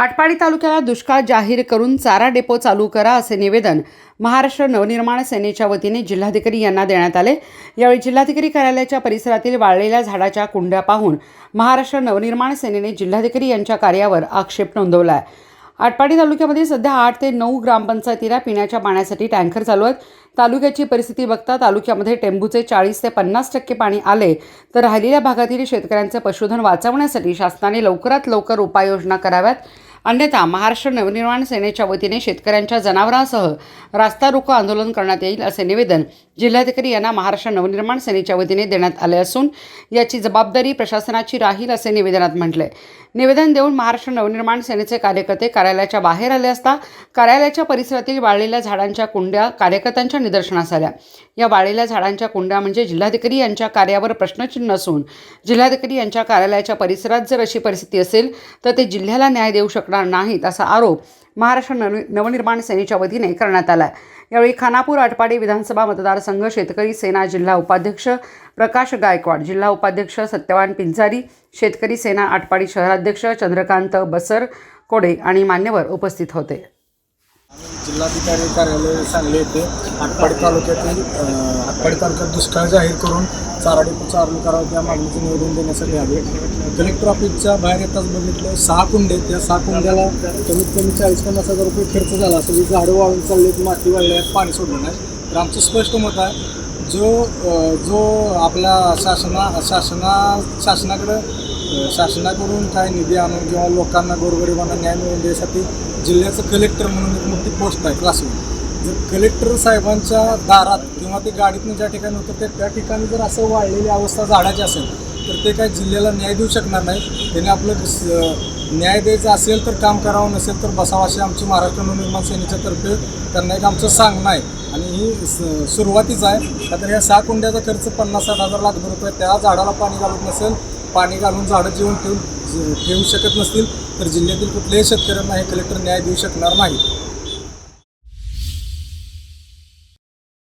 आटपाडी तालुक्याला दुष्काळ जाहीर करून चारा डेपो चालू करा असे निवेदन महाराष्ट्र नवनिर्माण सेनेच्या वतीने जिल्हाधिकारी यांना देण्यात आले. यावेळी जिल्हाधिकारी कार्यालयाच्या परिसरातील वाळलेल्या झाडाच्या कुंड्या पाहून महाराष्ट्र नवनिर्माण सेनेने जिल्हाधिकारी यांच्या कार्यावर आक्षेप नोंदवला आहे आटपाडी तालुक्यामध्ये सध्या आठ ते नऊ ग्रामपंचायतीला पिण्याच्या पाण्यासाठी टँकर चालू आहेत. तालुक्याची परिस्थिती बघता तालुक्यामध्ये टेंबूचे चाळीस ते पन्नास टक्के पाणी आले तर राहिलेल्या भागातील शेतकऱ्यांचे पशुधन वाचवण्यासाठी शासनाने लवकरात लवकर उपाययोजना कराव्यात. अन्यथा महाराष्ट्र नवनिर्माण सेनेच्या वतीने शेतकऱ्यांच्या जनावरांसह रास्ता रोको आंदोलन करण्यात येईल असे निवेदन जिल्हाधिकारी यांना महाराष्ट्र नवनिर्माण सेनेच्या वतीने देण्यात आले असून याची जबाबदारी प्रशासनाची राहील असे निवेदनात म्हटले निवेदन देऊन महाराष्ट्र नवनिर्माण सेनेचे कार्यकर्ते कार्यालयाच्या बाहेर आले असता कार्यालयाच्या परिसरातील वाळलेल्या झाडांच्या कुंड्या कार्यकर्त्यांच्या निदर्शनास आल्या. या वाळलेल्या झाडांच्या कुंड्या म्हणजे जिल्हाधिकारी यांच्या कार्यावर प्रश्नचिन्ह असून जिल्हाधिकारी यांच्या कार्यालयाच्या परिसरात जर अशी परिस्थिती असेल तर ते जिल्ह्याला न्याय देऊ शकणार नाहीत असा आरोप महाराष्ट्र नव नवनिर्माण सेनेच्या वतीने करण्यात आला आहे यावेळी खानापूर आटपाडी विधानसभा मतदारसंघ शेतकरी सेना जिल्हा उपाध्यक्ष प्रकाश गायकवाड जिल्हा उपाध्यक्ष सत्यवान पिंजारी शेतकरी सेना आटपाडी शहराध्यक्ष चंद्रकांत बसर कोडे आणि मान्यवर उपस्थित होते. जिल्हाधिकारी कार्यालय सांगली येथे आटपाडी तालुक्यातील अ, आटपाडी तालुक्यात दुष्काळ जाहीर करून चारा डेपो चालू करावं त्या मागणीचं निवेदन देण्यासाठी आले. कलेक्टर ऑफिसच्या बाहेर येताच बघितलं सहा कुंडे त्या सहा कुंड्याला कमीत कमी चाळीस पन्नास हजार रुपये खर्च झाला सगळी झाडं वाळून चाललीत माती वाढली आहेत पाणी सोडलं नाही. तर आमचं स्पष्ट मत आहे जो जो आपला शासना शासना शासनाकडं शासनाकडून काय निधी आणून किंवा लोकांना गोरगरिबांना न्याय मिळवून देण्यासाठी जिल्ह्याचं कलेक्टर म्हणून एक मोठी पोस्ट आहे क्लासवर जर कलेक्टर साहेबांच्या दारात किंवा ते गाडीतून ज्या ठिकाणी होतं ते त्या ठिकाणी जर असं वाढलेली अवस्था झाडाची असेल तर ते काय जिल्ह्याला न्याय देऊ शकणार नाही त्याने आपलं स- न्याय द्यायचं असेल तर काम करावं नसेल तर बसावं अशी आमची महाराष्ट्र नवनिर्माण सेनेच्या तर्फे त्यांना एक आमचं सांगणं आहे. आणि ही स- सुरुवातीच आहे. का तर ह्या सहा कुंड्याचा खर्च पन्नास साठ हजार लाख रुपये त्या झाडाला पाणी घालत नसेल पाणी घालून झाडं जेवून ठेवून ठेवू शकत नसतील तर जिल्ह्यातील कुठल्याही शेतकऱ्यांना हे कलेक्टर न्याय देऊ शकणार नाही